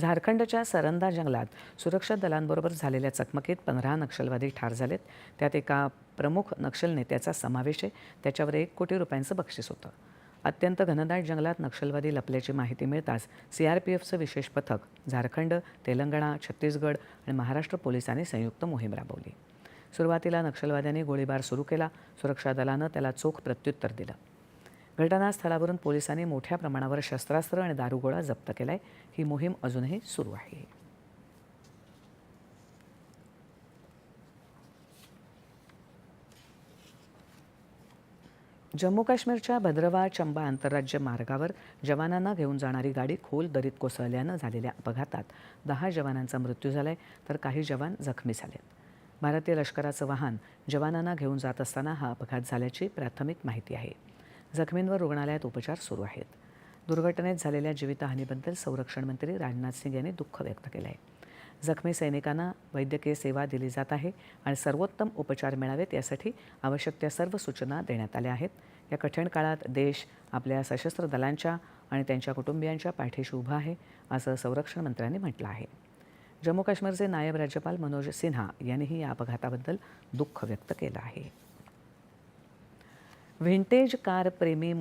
झारखंडच्या सरंदा जंगलात सुरक्षा दलांबरोबर झालेल्या चकमकीत पंधरा नक्षलवादी ठार झालेत. त्यात एका प्रमुख नक्षल नेत्याचा समावेश आहे. त्याच्यावर एक कोटी रुपयांचं बक्षीस होतं. अत्यंत घनदाट जंगलात नक्षलवादी लपल्याची माहिती मिळताच सी आर पी एफचं विशेष पथक झारखंड तेलंगणा छत्तीसगड आणि महाराष्ट्र पोलिसांनी संयुक्त मोहीम राबवली. सुरुवातीला नक्षलवाद्यांनी गोळीबार सुरू केला. सुरक्षा दलानं त्याला चोख प्रत्युत्तर दिलं. घटनास्थळावरून पोलिसांनी मोठ्या प्रमाणावर शस्त्रास्त्र आणि दारुगोळा जप्त केलाय. ही मोहीम अजूनही सुरू आहे. जम्मू काश्मीरच्या भद्रवा चंबा आंतरराज्य मार्गावर जवानांना घेऊन जाणारी गाडी खोल दरीत कोसळल्यानं झालेल्या अपघातात दहा जवानांचा मृत्यू झालाय तर काही जवान जखमी झालेत. भारतीय लष्कराचं वाहन जवानांना घेऊन जात असताना हा अपघात झाल्याची प्राथमिक माहिती आहे. जखमींवर रुग्णालयात उपचार सुरू आहेत. दुर्घटनेत झालेल्या जीवितहानीबद्दल संरक्षण मंत्री राजनाथ सिंग यांनी दुःख व्यक्त केलं आहे जखमी सैनिकांना वैद्यकीय सेवा दिली जात आहे आणि सर्वोत्तम उपचार मिळावेत यासाठी आवश्यक त्या सर्व सूचना देण्यात आल्या आहेत. या कठीण काळात देश आपल्या सशस्त्र दलांच्या आणि त्यांच्या कुटुंबियांच्या पाठीशी उभा आहे असं संरक्षण मंत्र्यांनी म्हटलं आहे. जम्मू काश्मीरचे नायब राज्यपाल मनोज सिन्हा यांनीही या अपघाताबद्दल दुःख व्यक्त केलं आहे. व्हिंटेज कार प्रेमी